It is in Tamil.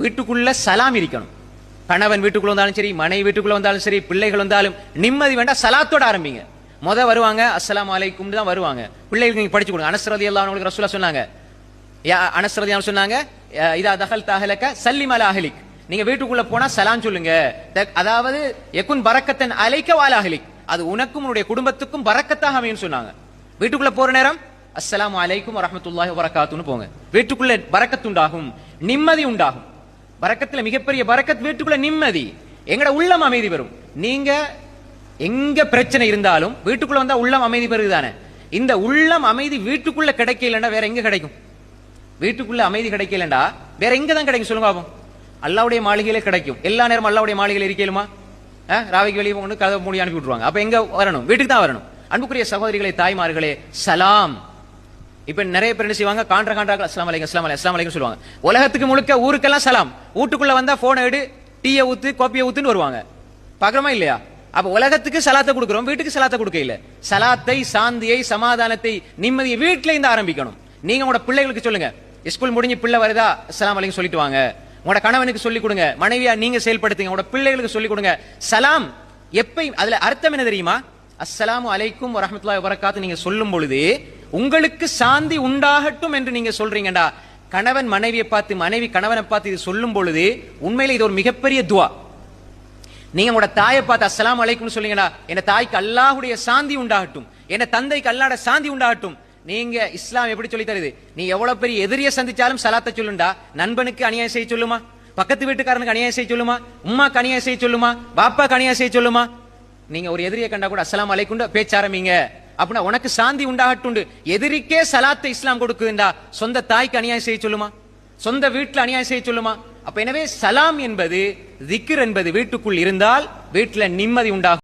வீட்டுக்குள்ள சலாம் இருக்கணும். கணவன் வீட்டுக்குள்ள வந்தாலும் சரி மனைவி வீட்டுக்குள்ள வந்தாலும் சரி பிள்ளைகள் வந்தாலும் நிம்மதி வேண்டாம் சலாத்தோட ஆரம்பிங்க. முத வருவாங்க அஸ்லாம் அலைக்கும் தான் வருவாங்க. பிள்ளைகளுக்கு நீங்க படிச்சு கொடுங்க. அனஸ்ரதி எல்லாம் அவங்களுக்கு ரசூலா சொன்னாங்க. யா அனஸ்ரதி சொன்னாங்க இதா தகல் தகலக்க சல்லிம் அல அஹலிக். நீங்க வீட்டுக்குள்ள போனா சலாம் சொல்லுங்க. அதாவது எக்குன் பறக்கத்தன் அலைக்க வால அஹலிக். அது உனக்கும் உன்னுடைய குடும்பத்துக்கும் பறக்கத்தாக அமையும் சொன்னாங்க. வீட்டுக்குள்ள போற நேரம் அஸ்லாம் அலைக்கும் வரமத்துல்லாஹி வரகாத்துன்னு போங்க. வீட்டுக்குள்ள பறக்கத்து உண்டாகும் நிம்மதி உண்டாகும். பறக்கத்தில் மிகப்பெரிய பறக்கத் வீட்டுக்குள்ள நிம்மதி. எங்கட உள்ளம் அமைதி பெறும். நீங்க எங்க பிரச்சனை இருந்தாலும் வீட்டுக்குள்ள வந்தா உள்ளம் அமைதி பெறுதுதானே? இந்த உள்ளம் அமைதி வீட்டுக்குள்ள கிடைக்கலன்னா வேற எங்க கிடைக்கும்? வீட்டுக்குள்ள அமைதி கிடைக்கலண்டா வேற எங்க தான் கிடைக்கும் சொல்லுங்க பாப்போம். அல்லாவுடைய மாளிகையில கிடைக்கும். எல்லா நேரமும் அல்லாவுடைய மாளிகையில இருக்கலுமா? ராவிக்கு வெளியே கொண்டு கதவை மூடி அனுப்பி விட்டுருவாங்க. அப்ப எங்க வரணும்? வீட்டுக்கு தான் வரணும். அன்புக்குரிய சகோதரிகளே தாய்மார்களே சலாம். இப்ப நிறைய பேர் என்ன செய்வாங்க? காண்ட்ரா காண்ட்ரா அஸ்லாம் அலைக்கும் அஸ்லாம் அலைக்கும் அஸ்லாம் அலைக்கும் சொல்லுவாங்க. உலகத்துக்கு முழுக்க ஊருக்கெல்லாம் சலாம். வீட்டுக்குள்ள வந்தா போனை எடு டீயை ஊத்து கோப்பியை ஊத்துன்னு வருவாங்க. பாக்குறோமா இல்லையா? அப்ப உலகத்துக்கு சலாத்தை கொடுக்குறோம் வீட்டுக்கு சலாத்தை கொடுக்க இல்ல. சலாத்தை சாந்தியை சமாதானத்தை நிம்மதியை வீட்டுல இருந்து ஆரம்பிக்கணும். நீங்க உங்களோட பிள்ளைகளுக்கு சொல்லுங்க. ஸ்கூல் முடிஞ்சு பிள்ளை வருதா? அஸ்லாம் அலைக்கும் சொல்லிட்டு வாங்க. உங்களோட கணவனுக்கு சொல்லிக் கொடுங்க. மனைவியா நீங்க செயல்படுத்துங்க. உங்களோட பிள்ளைகளுக்கு சொல்லிக் கொடுங்க. சலாம் எப்பயும் அதுல அர்த்தம் என்ன தெரியுமா? அஸ்லாம் அலைக்கும் வரஹ்மத்துல்லாஹி வரக்காத்து நீங்க சொல்லும் பொழுது உங்களுக்கு சாந்தி உண்டாகட்டும் என்று நீங்க சொல்றீங்கடா. கணவன் மனைவியை பார்த்து மனைவி கணவனை பார்த்து இது சொல்லும் பொழுது உண்மையில இது ஒரு மிகப்பெரிய துவா. நீங்க உங்களோட தாயை பார்த்து அஸ்லாம் அலைக்கும் சொல்லுங்கடா. என் தாய்க்கு அல்லாஹுடைய சாந்தி உண்டாகட்டும். என் தந்தைக்கு அல்லாட சாந்தி உண்டாகட்டும். நீங்க இஸ்லாம் எப்படி சொல்லி தருது? நீ எவ்வளவு பெரிய எதிரியை சந்திச்சாலும் சலாத்தை சொல்லுண்டா. நண்பனுக்கு அநியாயம் செய்ய சொல்லுமா? பக்கத்து வீட்டுக்காரனுக்கு அநியாயம் செய்ய சொல்லுமா? உம்மாக்கு அநியாயம் செய்ய சொல்லுமா? பாப்பாக்கு அநியாயம் செய்ய சொல்லுமா? நீங்க ஒரு எதிரியை கண்டா கூட அஸ்லாம் அலைக்கும் பேச்ச ஆரம்பிங்க. அப்படின்னா உனக்கு சாந்தி உண்டாகட்டுண்டு. எதிரிக்கே சலாத்தை இஸ்லாம் கொடுக்குதுண்டா. சொந்த தாய்க்கு அநியாயம் செய்ய சொல்லுமா? சொந்த வீட்டுல அநியாயம் செய்ய சொல்லுமா? அப்ப எனவே சலாம் என்பது திக்ர் என்பது வீட்டுக்குள் இருந்தால் வீட்டுல நிம்மதி உண்டாகும்.